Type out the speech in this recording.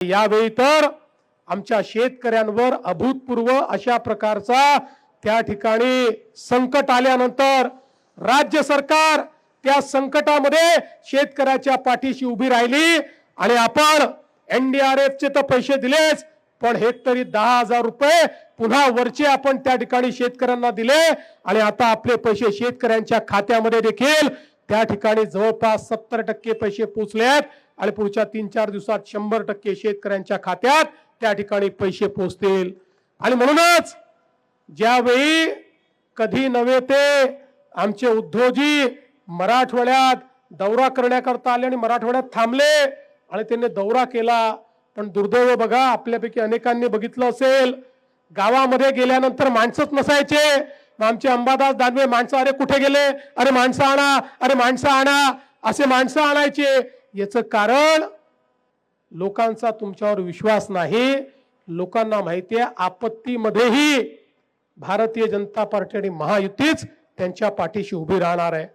यावेळी तर आमच्या शेतकऱ्यांवर अभूतपूर्व अशा प्रकारचा त्या ठिकाणी संकट आल्यानंतर राज्य सरकार त्या संकटामध्ये शेतकऱ्याच्या पाठीशी उभी राहिली आणि आपण एनडीआरएफचे तर पैसे दिलेच पण हेक्टरी दहा हजार रुपये पुन्हा वरचे आपण त्या ठिकाणी शेतकऱ्यांना दिले आणि आता आपले पैसे शेतकऱ्यांच्या खात्यामध्ये देखील त्या ठिकाणी जवळपास सत्तर टक्के पैसे पोचले आहेत आणि पुढच्या तीन चार दिवसात शंभर टक्के शेतकऱ्यांच्या खात्यात त्या ठिकाणी पैसे पोचतील आणि म्हणूनच ज्यावेळी कधी नव्हे ते आमचे उद्धवजी मराठवाड्यात दौरा करण्याकरता आले आणि मराठवाड्यात थांबले आणि त्यांनी दौरा केला पण दुर्दैव बघा आपल्यापैकी अनेकांनी बघितलं असेल गावामध्ये गेल्यानंतर माणसंच नसायचे. आमचे अंबादास दानवे माणसं अरे कुठे गेले? अरे माणसं आणा अरे माणसं आणा. असे माणसं आणायचे. याचं कारण लोकांचा तुमच्यावर विश्वास नाही. लोकांना माहिती आहे आपत्तीमध्येही भारतीय जनता पार्टी आणि महायुतीच त्यांच्या पाठीशी उभी राहणार आहे.